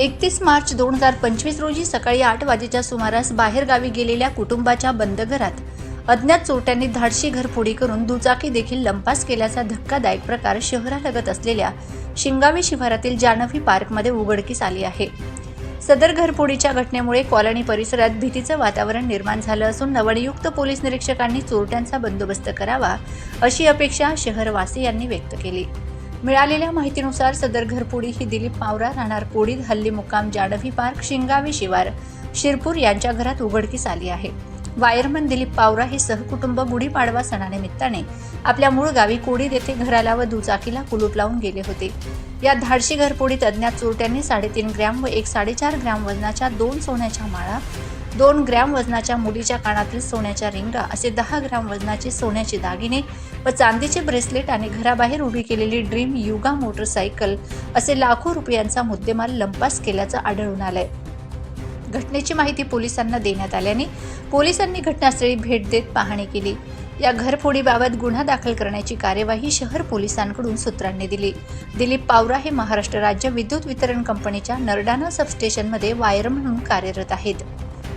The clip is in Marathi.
एकतीस मार्च दोन हजार पंचवीस रोजी सकाळी आठ वाजेच्या सुमारास बाहेरगावी गेलेल्या कुटुंबाच्या बंद घरात अज्ञात चोरट्यांनी धाडशी घरफोडी करून दुचाकी देखील लंपास केल्याचा धक्कादायक प्रकार शहरालगत असलेल्या शिंगावी शिवारातील जानवी पार्कमध्ये उघडकीस आली आहे. सदर घरफोडीच्या घटनेमुळे कॉलनी परिसरात भीतीचं वातावरण निर्माण झालं असून नवनियुक्त पोलीस निरीक्षकांनी चोरट्यांचा बंदोबस्त करावा अशी अपेक्षा शहरवासियांनी व्यक्त केली. मिळालेल्या माहितीनुसार सदर घरपोडी ही दिलीप मावरा राहणार कोडीद हल्ली मुक्काम जाडवी पार्क शिंगावी शिवार शिरपूर यांच्या घरात उघडकीस आली आहे. वायरमन दिलीप पावरा हे सहकुटुंब गुढीपाडवा सणानिमित्ताने आपल्या मूळ गावी कोडीद येथे घराला व दुचाकीला कुलूप लावून गेले होते. या धाडशी घरपोडीत अज्ञात चोरट्यांनी साडेतीन ग्रॅम व एक साडेचार ग्रॅम वजनाच्या दोन सोन्याच्या माळा दोन ग्रॅम वजनाच्या मुलीच्या कानातील सोन्याच्या रिंगा असे दहा ग्रॅम वजनाचे सोन्याचे दागिने व चांदीचे ब्रेसलेट आणि घराबाहेर उभी केलेली ड्रीम युगा मोटरसायकल असे लाखो रुपयांचा मुद्देमाल लंपास केल्याचं आढळून आलंय. घटनेची माहिती पोलिसांना देण्यात आल्याने पोलिसांनी घटनास्थळी भेट देत पाहणी केली. या घरफोडीबाबत गुन्हा दाखल करण्याची कार्यवाही शहर पोलिसांकडून सूत्रांनी दिली. दिलीप पावरा हे महाराष्ट्र राज्य विद्युत वितरण कंपनीच्या नरडाना सबस्टेशनमध्ये वायर म्हणून कार्यरत आहेत.